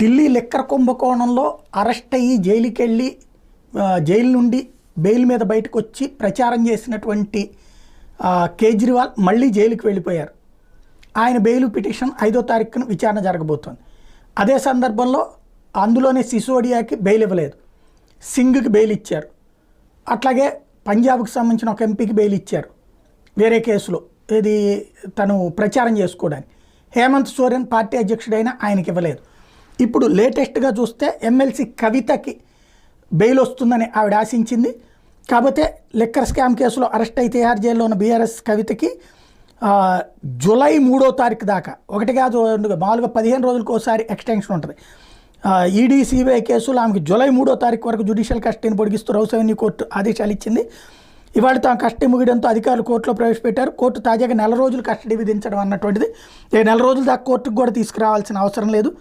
Delhi liquor కుంభకోణంలో arrest అయ్యి జైలుకి వెళ్ళి జైలు నుండి బెయిల్ మీద బయటకు వచ్చి ప్రచారం చేసినటువంటి కేజ్రీవాల్ మళ్ళీ జైలుకి వెళ్ళిపోయారు. ఆయన బెయిల్ పిటిషన్ ఐదో తారీఖున విచారణ జరగబోతోంది. అదే సందర్భంలో అందులోనే సిసోడియాకి బెయిల్ ఇవ్వలేదు. సింగ్కి బెయిల్ ఇచ్చారు. అట్లాగే పంజాబ్కి సంబంధించిన ఒక ఎంపీకి బెయిల్ ఇచ్చారు. వేరే కేసులో ఇది తను ప్రచారం చేసుకోవడానికి. హేమంత్ సోరెన్ పార్టీ అధ్యక్షుడైన ఆయనకి ఇవ్వలేదు. ఇప్పుడు లేటెస్ట్గా చూస్తే ఎమ్మెల్సీ కవితకి బెయిల్ వస్తుందని ఆవిడ ఆశించింది. కాకపోతే లిక్కర్ స్కామ్ కేసులో అరెస్ట్ అయితే తిహార్ జైల్లో ఉన్న బీఆర్ఎస్ కవితకి జూలై మూడో తారీఖు దాకా ఒకటి కాదు రెండు మామూలుగా పదిహేను రోజులకు ఒకసారి ఎక్స్టెన్షన్ ఉంటుంది. ఈడీ సిబిఐ కేసులో ఆమెకి జూలై మూడో తారీఖు వరకు జ్యుడిషియల్ కస్టడీని పొడిగిస్తూ రౌస్ అవెన్యూ కోర్టు ఆదేశాలు ఇచ్చింది. ఇవాళ తాము కస్టడీ ముగియడంతో అధికారులు కోర్టులో ప్రవేశపెట్టారు. కోర్టు తాజాగా నెల రోజులు కస్టడీ విధించడం అన్నటువంటిది. నెల రోజుల దాకా కోర్టుకు కూడా తీసుకురావాల్సిన అవసరం లేదు.